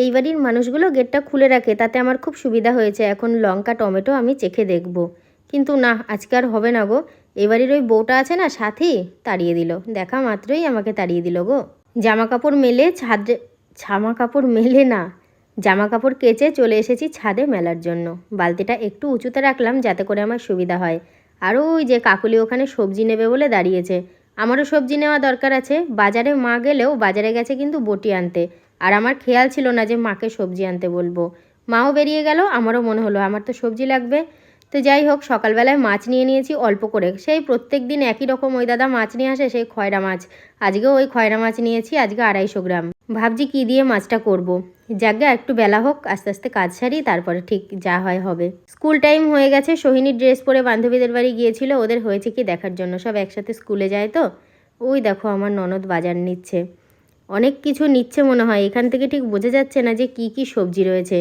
এই বাড়ির মানুষগুলো গেটটা খুলে রাখে, তাতে আমার খুব সুবিধা হয়েছে। এখন লঙ্কা, টমেটো আমি চেখে দেখব। কিন্তু না, আজকে আর হবে না গো। এই বাড়ির ওই বউটা আছে না, সাথী, তাড়িয়ে দিল। দেখা মাত্রই আমাকে তাড়িয়ে দিল গো। জামা কাপড় মেলে ছাদে জামা কাপড় মেলে না। জামা কাপড় কেচে চলে এসেছি ছাদে মেলার জন্য। বালতিটা একটু উঁচুতে রাখলাম যাতে করে আমার সুবিধা হয়। আর ওই যে কাকুলি ওখানে সবজি নেবে বলে দাঁড়িয়েছে। আমারও সবজি নেওয়া দরকার আছে। বাজারে মা গেলেও বাজারে গেছে কিন্তু বটি আনতে। আর আমার খেয়াল ছিল না যে মাকে সবজি আনতে বলব। মাও বেরিয়ে গেল, আমারও মনে হলো আমার তো সবজি লাগবে। তো যাই হোক, সকালবেলায় মাছ নিয়ে নিয়েছি অল্প করে। সেই প্রত্যেক দিন একই রকম ওই দাদা মাছ নিয়ে আসে, সেই খয়রা মাছ। আজকেও ওই খয়রা মাছ নিয়েছি, আজকে আড়াইশো গ্রাম। ভাবছি কী দিয়ে মাছটা করব। যাকে একটু বেলা হোক, আস্তে আস্তে কাজ সারি, তারপরে ঠিক যা হয় হবে। স্কুল টাইম হয়ে গেছে সোহিনীর ড্রেস পরে বান্ধবীদের বাড়ি গিয়েছিল, ওদের হয়েছে কি দেখার জন্য। সব একসাথে স্কুলে যায় তো? ওই দেখো, আমার ননদ বাজার নিচ্ছে। অনেক কিছু নিচ্ছে মনে হয়। এখান থেকে ঠিক বোঝা যাচ্ছে না যে কি কি সবজি রয়েছে।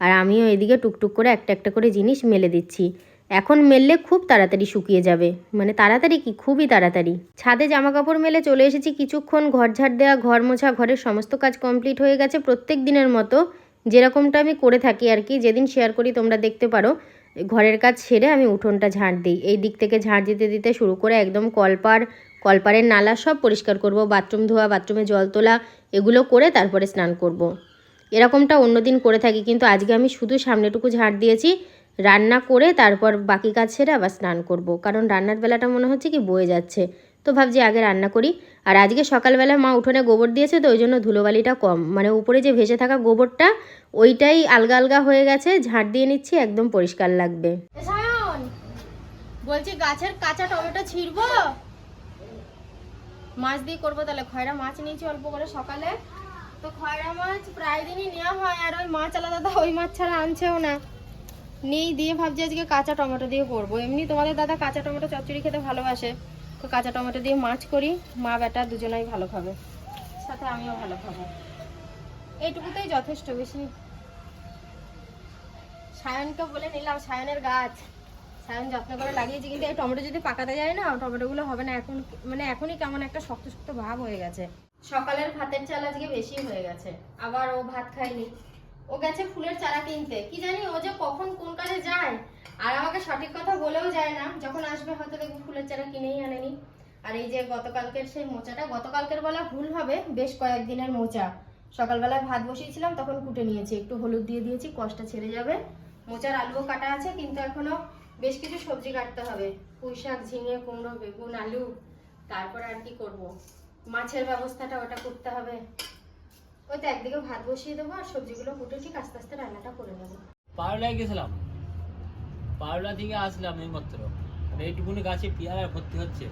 আর আমিও এদিকে টুকটুক করে একটা একটা করে জিনিস মেলে দিচ্ছি। এখন মেললে খুব তাড়াতাড়ি শুকিয়ে যাবে। মানে তাড়াতাড়ি কি? খুবই তাড়াতাড়ি। ছাদে জামা কাপড় মেলে চলে এসেছি কিছুক্ষণ। ঘর ঝাড় দেওয়া ঘর মোছা, ঘরের সমস্ত কাজ কমপ্লিট হয়ে গেছে প্রত্যেক দিনের মতো। যেরকমটা আমি করে থাকি আর কি, যেদিন শেয়ার করি তোমরা দেখতে পারো। ঘরের কাজ সেরে আমি উঠোনটা ঝাড় দিই। এই দিক থেকে ঝাড় দিতে দিতে শুরু করে একদম কলপার কলপারের নালা সব পরিষ্কার করব, বাথরুম ধোয়া, বাথরুমে জল তোলা, এগুলো করে তারপরে স্নান করব। এরকমটা অন্যদিন করে থাকি, কিন্তু আজকে আমি শুধু সামনেটুকু ঝাড় দিয়েছি, রান্না করে তারপর বাকি কাজ সেরে আবার স্নান করব। কারণ রান্নার বেলাটা মনে হচ্ছে কি বয়ে যাচ্ছে। তো ভাবছি আগে রান্না করি। আর আজকে সকালবেলা মা উঠোনে গোবর দিয়েছে, তো ওই জন্য ধুলোবালিটা কম। মানে উপরে যে ভেসে থাকা গোবরটা, ওইটাই আলগা আলগা হয়ে গেছে, ঝাড় দিয়ে নিচ্ছি, একদম পরিষ্কার লাগবে। বলছি গাছের কাঁচা টমেটো ছিড়বো? মাছ দিয়ে করব, তাহলে খয়রা মাছ নিয়েছি অল্প করে সকালে। তো খয়রা মাছ প্রায় দিনই নেওয়া হয়, আর ওই মাছ আলাদা দাদা ওই মাছ ছাড়া আনছেও না। নেই দিয়ে ভাবছি আজকে কাঁচা টমেটো দিয়ে করব। এমনি তোমাদের দাদা কাঁচা টমেটো চচ্চড়ি খেতে ভালোবাসে, তো কাঁচা টমেটো দিয়ে মাছ করি, মা বেটা দুজনাই ভালো খাবে। সাথে আমিও ভালো খাব। এইটুকুতেই যথেষ্ট, বেশি সায়নকে বলে নিলাম, সায়নের গাছ। সায়ন যত্ন করে লাগিয়েছি, কিন্তু এই টমেটো যদি পাকাতে যায় না, টমেটোগুলো হবে না। এখন মানে এখনই কেমন একটা শক্ত শক্ত ভাব হয়ে গেছে। সকালের ভাতের চাল আজকে বেশি হয়ে গেছে। আবার ও ভাত খায়নি। ও গেছে ফুলের চারা কিনতে। কি জানি ও যে কখন কোন কাজে যায়। আর আমাকে সঠিক কথা বলেও যায় না। যখন আসবে হয়তো দেখব ফুলের চারা কিনেই আনেনি। আর এই যে গতকালকের সেই মোচাটা, গতকালকের বলা ভুল হবে, বেশ কয়েকদিনের মোচা। সকালবেলায় ভাত বসিয়েছিলাম, তখন কুটে নিয়েছি। একটু হলুদ দিয়ে দিয়েছি, কষ্টটা ছেড়ে যাবে। মোচার আলুও কাটা আছে, কিন্তু এখনও বেশ কিছু সবজি কাটতে হবে। পুঁই শাক ঝিঙে কুমড়ো বেগুন আলু। তারপর আর কি করব? মাছের ব্যবস্থাটা ওটা করতে হবে। ওই তো একদিকে ভাত বসিয়ে দেবো আর সবজিগুলো কুটে ঠিক আস্তে আস্তে রান্নাটা করে নেব। পারলায় গেছিলাম। পারলা থেকে আসলাম এইমাত্র। আর এইটুকুনি গাছে পেয়ারা ভর্তি হচ্ছে।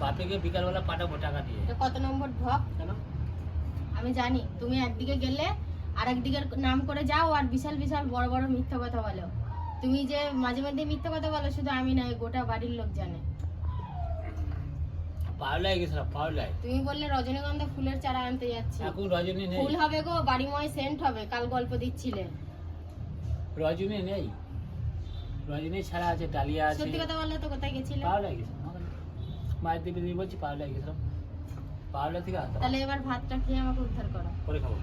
বাপেকে বিকালবেলা পাঠাবো টাকা দিয়ে। এটা কত নম্বর ঢক কেন? আমি জানি। তুমি একদিকে গেলে আর একদিকের নাম করে যাও আর বিশাল বিশাল বড় বড় মিথ্যা কথা বলো। তুমি যে মাঝে মাঝে মিথ্যা কথা বলো শুধু আমি নয় গোটা বাড়ির লোক জানে। গেছিলাম তুমি বললে রজনীগন্ধা ফুলের চারা আনতে যাচ্ছি। এখন রজনী নেই। ফুল হবে গো বাড়িময় সেন্ট হবে কাল গল্প দিচ্ছিলে। রজনী নেই। রজনী ছাড়া আছে ডালিয়া আছে। সত্যি কথা বললে তো কোথায় গেছিলে? গেছিলাম মায়ের দেবী দেবী বলছি গেছিলাম পারলা থেকে আসতাম তাহলে এবার ভাতটা খেয়ে আমাকে উদ্ধার করো। পরে খাব।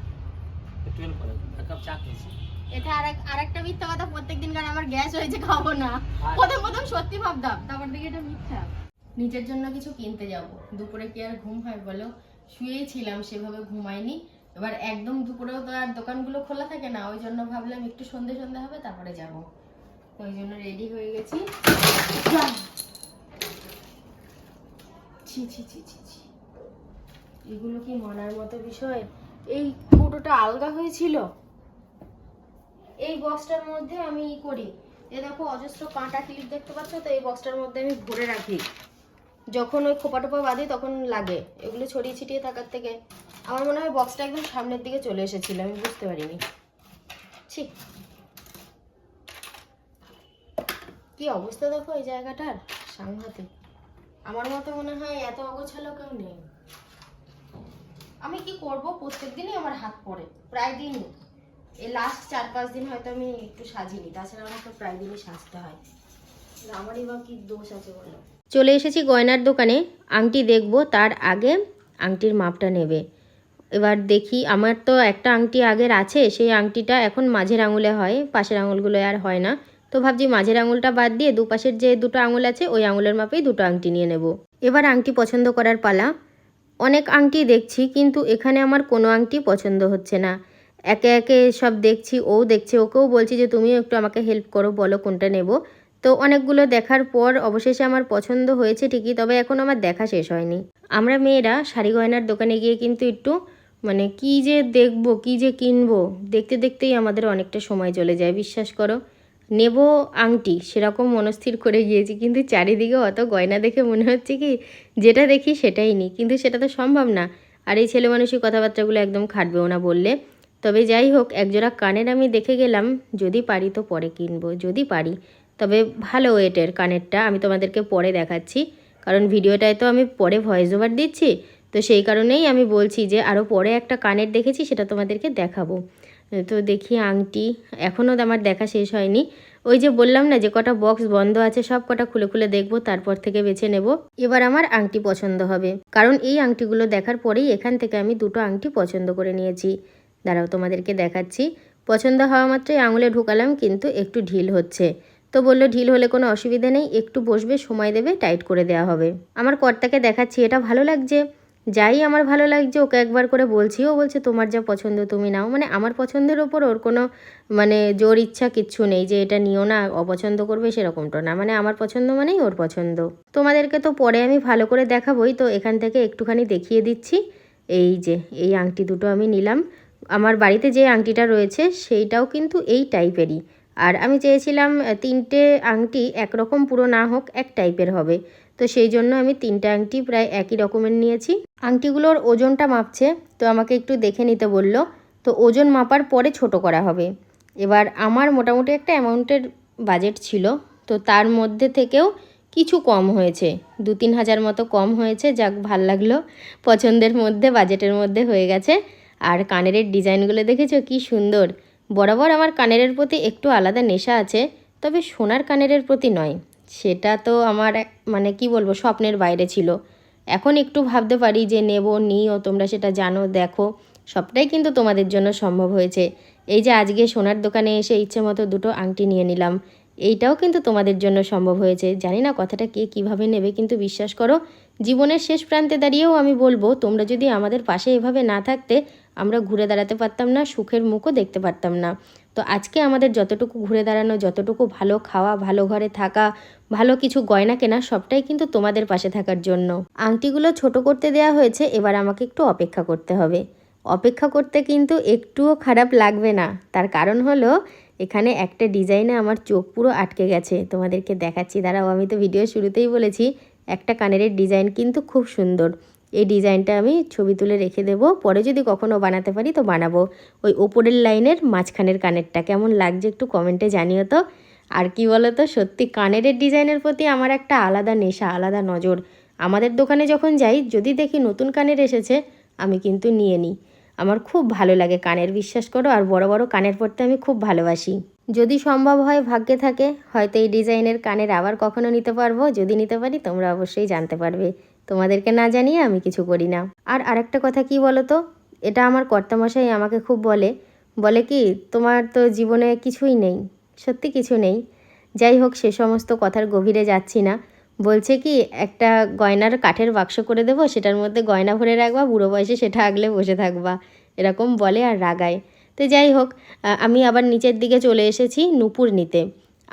একটু করো এক কাপ চা খেয়েছি। এটা আর আরেকটা মিথ্যা কথা প্রত্যেকদিন কারণ আমার গ্যাস হয়েছে খাব না। প্রথম প্রথম সত্যি ভাবতাম তারপর দিকে এটা মিথ্যা। নিজের জন্য কিছু কিনতে যাব। দুপুরে কি আর ঘুম হয় বলো? শুয়েই ছিলাম সেভাবে ঘুমাইনি। এবার একদম দুপুরেও তো আর দোকানগুলো খোলা থাকে না ওই জন্য ভাবলাম একটু সন্ধে সন্ধে হবে তারপরে যাব। ওই জন্য রেডি হয়ে গেছি! ছি ছি ছি ছি ছি। এগুলো কি মনার মতো বিষয়? এই ফটোটা আলগা হয়েছিল? এই বক্সটার মধ্যে আমি ই করি। এ দেখো, অজস্র কাঁটা ক্লিপ দেখতে পাচ্ছ? তো এই বক্সটার মধ্যে আমি ভরে রাখি। যখন ওই খোপা টোপা বাঁধি, তখন লাগে। এগুলো ছড়িয়ে ছিটিয়ে থাকার থেকে আমার মনে হয় বক্সটা একদম সামনের দিকে চলে এসেছিল, আমি বুঝতে পারিনি। ছি। কি অবস্থা দেখো এই জায়গাটার, সাংঘাতিক। আমার মতো মনে হয় এত অগোছালো কেউ নেই। আমি কি করব? প্রত্যেক দিনই আমার হাত পড়ে, প্রায় দিনই। এই লাস্ট চার পাঁচ দিন হয়তো আমি একটু সাজিনি তাছাড়া আমাকে প্রায় দিনই সাজতে হয়। আমারই বা কি দোষ আছে বলো? চলে এসেছি গয়নার দোকানে আংটি দেখব তার আগে আংটির মাপটা নেবে। এবার দেখি আমার তো একটা আংটি আগের আছে সেই আংটিটা এখন মাঝের আঙুলে হয় পাশের আঙুলগুলো আর হয় না। তো ভাবছি মাঝের আঙুলটা বাদ দিয়ে দুপাশের যে দুটো আঙুল আছে ওই আঙুলের মাপেই দুটো আংটি নিয়ে নেব। এবার আংটি পছন্দ করার পালা। অনেক আংটি দেখছি কিন্তু এখানে আমার কোনো আংটি পছন্দ হচ্ছে না। একে একে সব দেখছি, ও দেখছে, ওকেও বলছি যে তুমিও একটু আমাকে হেল্প করো, বলো কোনটা নেব। তো অনেকগুলো দেখার পর অবশেষে আমার পছন্দ হয়েছে ঠিকই, তবে এখন আমার দেখা শেষ হয়নি। আমরা মেয়েরা শাড়ি গয়নার দোকানে গিয়ে কিন্তু একটু মানে কি যে দেখব, কি যে কিনবো, দেখতে দেখতেই আমাদের অনেকটা সময় চলে যায়, বিশ্বাস করো। নেব আংটি, সেরকম মনস্থির করে গিয়েছি, কিন্তু চারিদিকে অত গয়না দেখে মনে হচ্ছে কি, যেটা দেখি সেটাই নিই, কিন্তু সেটা তো সম্ভব না। আর এই ছেলে মানুষই কথাবার্তাগুলো একদম খাটবেও না বললে। তবে যাই হোক, একজোড়া কানের আমি দেখে গেলাম, যদি পারি তো পরে কিনবো, যদি পারি। তবে ভালো ওয়েটের কানেরটা আমি তোমাদেরকে পরে দেখাচ্ছি, কারণ ভিডিওটায় তো আমি পরে ভয়েস ওভার দিচ্ছি, তো সেই কারণেই আমি বলছি যে আরও পরে একটা কানের দেখেছি, সেটা তোমাদেরকে দেখাবো। তো দেখি আংটি এখনও আমার দেখা শেষ হয়নি। ওই যে বললাম না যে কটা বক্স বন্ধ আছে, সব কটা খুলে খুলে দেখব, তারপর থেকে বেছে নেব। এবার আমার আংটি পছন্দ হবে, কারণ এই আংটিগুলো দেখার পরেই এখান থেকে আমি দুটো আংটি পছন্দ করে নিয়েছি। দাঁড়াও, তোমাদেরকে দেখাচ্ছি। পছন্দ হওয়া মাত্রই আঙুলে ঢুকালাম, কিন্তু একটু ঢিল হচ্ছে। তো বলল, ঢিল হলে কোনো অসুবিধা নেই, একটু বসবে, সময় দেবে, টাইট করে দেওয়া হবে। আমার কর্তাকে দেখাচ্ছি, এটা ভালো লাগছে। যাই আমার ভালো লাগছে, ওকে একবার করে বলছি। ও বলছে, তোমার যা পছন্দ, তুমি নাও। মানে আমার পছন্দের ওপর ওর কোনো মানে জোর ইচ্ছা কিচ্ছু নেই যে এটা নিও না, অপছন্দ করবে সেরকমটা না। মানে আমার পছন্দ মানেই ওর পছন্দ। তোমাদেরকে তো পরে আমি ভালো করে দেখাবোই, তো এখান থেকে একটুখানি দেখিয়ে দিচ্ছি। এই যে, এই আংটি দুটো আমি নিলাম। আমার বাড়িতে যে আংটিটা রয়েছে সেইটাও কিন্তু এই টাইপেরই আর আমি চেয়েছিলাম তিনটে আংটি একরকম পুরো না হোক, এক টাইপের হবে। তো সেই জন্য আমি তিনটে আংটি প্রায় একই রকমের নিয়েছি। আংটিগুলোর ওজনটা মাপছে, তো আমাকে একটু দেখে নিতে বলল, তো ওজন মাপার পরে ছোট করা হবে। এবার আমার মোটামুটি একটা অ্যামাউন্টের বাজেট ছিল, তো তার মধ্যে থেকেও কিছু কম হয়েছে। দু তিন হাজার মতো কম হয়েছে, যাক ভালো লাগল। পছন্দের মধ্যে, বাজেটের মধ্যে হয়ে গেছে। আর কানের ডিজাইনগুলো দেখেছ? কি সুন্দর। বরাবর আমার কানের প্রতি একটু আলাদা নেশা আছে, তবে সোনার কানের প্রতি নয়। সেটা তো আমার মানে কি বলব, স্বপ্নের বাইরে ছিল। এখন একটু ভাবতে পারি যে নেব, নিও, তোমরা সেটা জানো, দেখো। সবটাই কিন্তু তোমাদের জন্য সম্ভব হয়েছে। এই যে আজকে সোনার দোকানে এসে ইচ্ছে মতো দুটো আংটি নিয়ে নিলাম, এইটাও কিন্তু তোমাদের জন্য সম্ভব হয়েছে। জানি না কথাটা কে কীভাবে নেবে, কিন্তু বিশ্বাস করো, জীবনের শেষ প্রান্তে দাঁড়িয়েও আমি বলব, তোমরা যদি আমাদের পাশে এভাবে না থাকতে আমরা ঘুরে দাঁড়াতে পারতাম না, সুখের মুখও দেখতে পারতাম না। তো আজকে আমাদের যতটুকু ঘুরে দাঁড়ানো, যতটুকু ভালো খাওয়া, ভালো ঘরে থাকা, ভালো কিছু গয়না কেনা, সবটাই কিন্তু তোমাদের পাশে থাকার জন্য। আংটিগুলো ছোট করতে দেয়া হয়েছে, এবার আমাকে একটু অপেক্ষা করতে হবে। অপেক্ষা করতে কিন্তু একটুও খারাপ লাগবে না। তার কারণ হলো, এখানে একটা ডিজাইনে আমার চোখ পুরো আটকে গেছে। তোমাদেরকে দেখাচ্ছি, দাঁড়াও, আমি তো ভিডিও শুরুতেই বলেছি, একটা কানের ডিজাইন কিন্তু খুব সুন্দর। এই ডিজাইনটা আমি ছবি তুলে রেখে দেবো। পরে যদি কখনও বানাতে পারি তো বানাবো। ওই ওপরের লাইনের মাঝখানের কানেরটা কেমন লাগছে একটু কমেন্টে জানিও তো। আর কি বলো তো সত্যি কানের ডিজাইনের প্রতি আমার একটা আলাদা নেশা, আলাদা নজর। আমাদের দোকানে যখন যাই, যদি দেখি নতুন কানের এসেছে, আমি কিন্তু নিয়ে নিই। আমার খুব ভালো লাগে কানের, বিশ্বাস করো, আর বড় বড় কানের পড়তে আমি খুব ভালোবাসি। যদি সম্ভব হয়, ভাগ্যে থাকে, হয়তো এই ডিজাইনের কানের আবার কখনো নিতে পারব। যদি নিতে পারি, তোমরা অবশ্যই জানতে পারবে। তোমাদেরকে না জানিয়ে আমি কিছু করি না। আর আরেকটা কথা কি বলো তো এটা আমার কর্তামশাই আমাকে খুব বলে। বলে কি, তোমার তো জীবনে কিছুই নেই, সত্যি কিছু নেই। যাই হোক, সে সমস্ত কথার গভীরে যাচ্ছি না। বলছে কি, একটা গয়নার কাঠের বাক্স করে দেবো, সেটার মধ্যে গয়না ভরে রাখবা, বুড়ো বয়সে সেটা আগলে বসে থাকবা। এরকম বলে আর রাগায়। তো যাই হোক আমি আবার নিচের দিকে চলে এসেছি নুপুর নিতে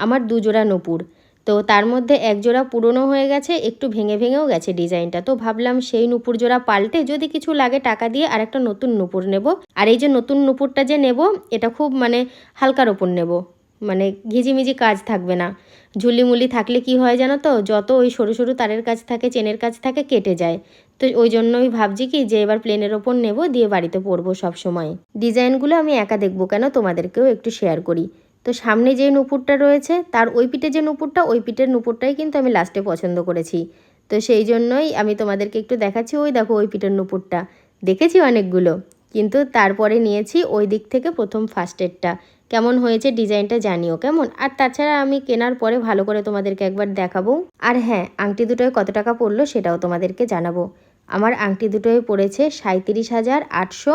আমার দুজোড়া নুপুর। তো তার মধ্যে এক জোড়া পুরনো হয়ে গেছে, একটু ভেঙে ভেঙেও গেছে ডিজাইনটা। তো ভাবলাম সেই নুপুর জোড়া পাল্টে যদি কিছু লাগে টাকা দিয়ে আর একটা নতুন নুপুর নেব। আর এই যে নতুন নুপুরটা যে নেব, এটা খুব মানে হালকার ওপর নেব। মানে ঘিজিমিজি কাজ থাকবে না। ঝুলিমুলি থাকলে কি হয় জানো তো, যত ওই সরু সরু তারের কাজ থাকে, চেনের কাজ থাকে, কেটে যায়। তো ওই জন্যই ভাবছি কি যে এবার প্লেনের ওপর নেব, দিয়ে বাড়িতে পরবো সব সময় ডিজাইনগুলো আমি একা দেখব কেন, তোমাদেরকেও একটু শেয়ার করি। তো সামনে যে নুপুরটা রয়েছে, তার ওই পিঠে যে নুপুরটা, ওই পিঠের নুপুরটাই কিন্তু আমি লাস্টে পছন্দ করেছি। তো সেই জন্যই আমি তোমাদেরকে একটু দেখাচ্ছি ওই দেখো ওই পিঠের নুপুরটা। দেখেছি অনেকগুলো, কিন্তু তারপরে নিয়েছি ওই দিক থেকে প্রথম ফার্স্ট এডটা কেমন হয়েছে ডিজাইনটা জানিও কেমন? আর তাছাড়া আমি কেনার পরে ভালো করে তোমাদেরকে একবার দেখাবো। আর হ্যাঁ আংটি দুটোয় কত টাকা পড়ল সেটাও তোমাদেরকে জানাব। আমার আংটি দুটোয় পড়েছে সাঁত্রিশ হাজার আটশো,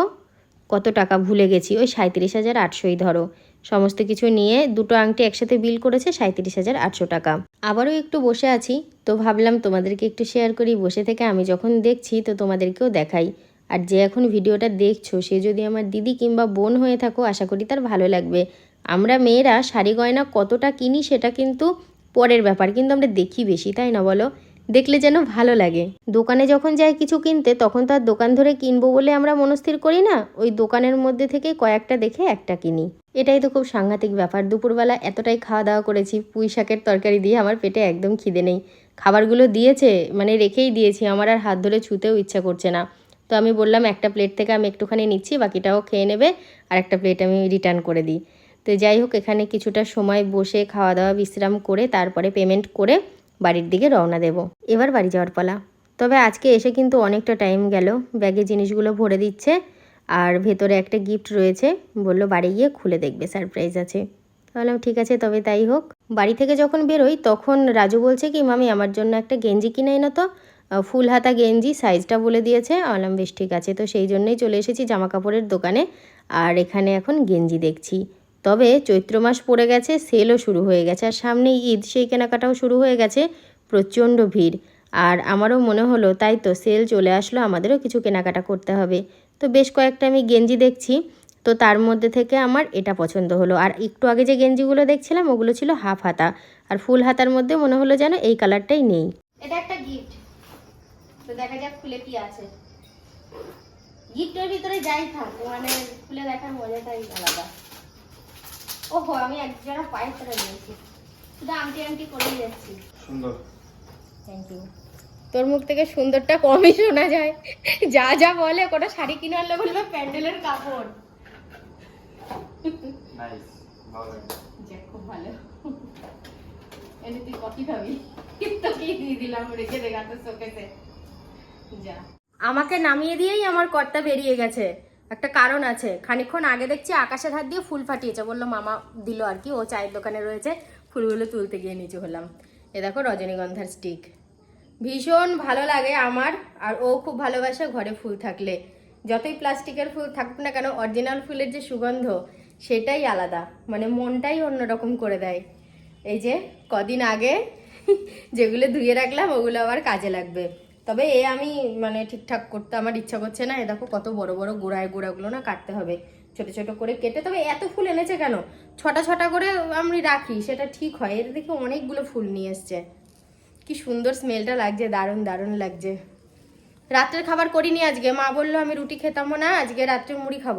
কত টাকা ভুলে গেছি, ওই সাঁত্রিশ হাজার আটশোই ধরো। সমস্ত কিছু নিয়ে দুটো আংটি একসাথে বিল করেছে সাঁত্রিশ হাজার আটশো টাকা। আবারও একটু বসে আছি, তো ভাবলাম তোমাদেরকে একটু শেয়ার করি। বসে থেকে আমি যখন দেখছি, তো তোমাদেরকেও দেখাই। আর যে এখন ভিডিওটা দেখছ, সে যদি আমার দিদি কিংবা বোন হয়ে থাকো, আশা করি তার ভালো লাগবে। আমরা মেয়েরা শাড়ি গয়না কতটা কিনি, সেটা কিন্তু পরের ব্যাপার, কিন্তু আমরা দেখি বেশি, তাই না বলো? দেখলে যেন ভালো লাগে। দোকানে যখন যাই কিছু কিনতে, তখন তার দোকান ধরে কিনবো বলে আমরা মনস্থির করি না। ওই দোকানের মধ্যে থেকে কয়েকটা দেখে একটা কিনি। এটাই তো খুব সাংঘাতিক ব্যাপার। দুপুরবেলা এতটাই খাওয়া দাওয়া করেছি, পুঁই শাকের তরকারি দিয়ে আমার পেটে একদম খিদে নেই। খাবারগুলো দিয়েছে মানে রেখেই দিয়েছি, আমার আর হাত ধরে ছুতেও ইচ্ছা করছে না। তো আমি বললাম, একটা প্লেট থেকে আমি একটুখানি নিচ্ছি, বাকিটাও খেয়ে নেবে, আর একটা প্লেট আমি রিটার্ন করে দিই। তো যাই হোক, এখানে কিছুটা সময় বসে খাওয়া দাওয়া, বিশ্রাম করে, তারপরে পেমেন্ট করে বাড়ির দিকে রওনা দেব। এবার বাড়ি যাওয়ার পালা। তবে আজকে এসে কিন্তু অনেকটা টাইম গেল। ব্যাগে জিনিসগুলো ভরে দিচ্ছে আর ভেতরে একটা গিফট রয়েছে। বলল, বাড়ি গিয়ে খুলে দেখবে সারপ্রাইজ আছে। বললাম, ঠিক আছে, তবে তাই হোক। বাড়ি থেকে যখন বেরোই, তখন রাজু বলছে কি, মামি, আমার জন্য একটা গেঞ্জি কিনে এনো তো। ফুল হাতা গেঞ্জি সাইজটা বলে দিয়েছে। বললাম, বেশ, ঠিক আছে। তো সেই জন্যই চলে এসেছি জামা কাপড়ের দোকানে। আর এখানে এখন গেঞ্জি দেখছি। তবে চৈত্র মাস পড়ে গেছে, সেলও শুরু হয়ে গেছে। আর সামনেই ঈদ, সেই কেনাকাটাও শুরু হয়ে গেছে, প্রচণ্ড ভিড়। আর আমারও মনে হলো, তাই তো সেল চলে আসলো, আমাদেরও কিছু কেনাকাটা করতে হবে। তো বেশ কয়েকটা আমি গেঞ্জি দেখছি, তো তার মধ্যে থেকে আমার এটা পছন্দ হলো। আর একটু আগে যে গেঞ্জিগুলো দেখছিলাম, ওগুলো ছিল হাফ হাতা। আর ফুল হাতার মধ্যে মনে হলো যেন এই কালারটাই নেই। এটা একটা গিফট। তো দেখা যাক কি আছে। গিফটের ভিতরে যাই থাক মানে দেখার মজাটাই আলাদা। ওহো আমি এক জায়গা পায়ের তলা নিয়েছি। শুধু আমটি আমটি করেই যাচ্ছি। সুন্দর। থ্যাংক ইউ তোর মুখ থেকে সুন্দরটা কমই শোনা যায়। যা যা বলে কোটা শাড়ি কিনে আনলে বলবে প্যান্ডেলের কাপড়। নাইস ভালো খুব ভালো। এনে তুই কফি খাবি? তো কি দিয়ে দিলাম রেখে দেখা শোকেতে যা। আমাকে নামিয়ে দিয়েই আমার কর্তা বেরিয়ে গেছে। একটা কারণ আছে। খানিকক্ষণ আগে দেখছি আকাশের হাত দিয়ে ফুল ফাটিয়েছে। বলল, মামা দিল আর কি, ও চায়ের দোকানে রয়েছে। ফুলগুলো তুলতে গিয়ে নিচে হলাম। এ দেখো রজনীগন্ধার স্টিক ভীষণ ভালো লাগে আমার, আর ও খুব ভালোবাসে ঘরে ফুল থাকলে। যতই প্লাস্টিকের ফুল থাকুক না কেন, অরিজিনাল ফুলের যে সুগন্ধ, সেটাই আলাদা। মানে মনটাই অন্যরকম করে দেয়। এই যে, কদিন আগে যেগুলো ধুয়ে রাখলাম, ওগুলো আবার কাজে লাগবে। তবে এ আমি মানে ঠিকঠাক করতে আমার ইচ্ছা করছে না। এ দেখো কত বড় বড় গোড়ায় গোড়াগুলো না কাটতে হবে। ছোট ছোট করে কেটে, তবে এত ফুল এনেছে কেন? ছটা ছটা করে আমি রাখি, সেটা ঠিক হয়। এর দেখে অনেকগুলো ফুল নিয়ে এসছে। কি সুন্দর স্মেলটা লাগছে, দারুণ দারুণ লাগছে। রাত্রের খাবার করিনি আজকে। মা বলল, আমি রুটি খেতামও না, আজকে রাত্রে মুড়ি খাব।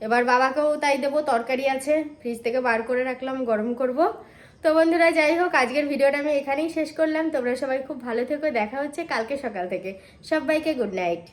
এবার বাবাকেও তাই দেবো, তরকারি আছে। ফ্রিজ থেকে বার করে রাখলাম, গরম করব। তো বন্ধুরা, যাই হোক, আজকের ভিডিওটা আমি এখানেই শেষ করলাম। তোমরা সবাই খুব ভালো থেকো। দেখা হচ্ছে কালকে সকাল থেকে। সবাইকে গুড নাইট।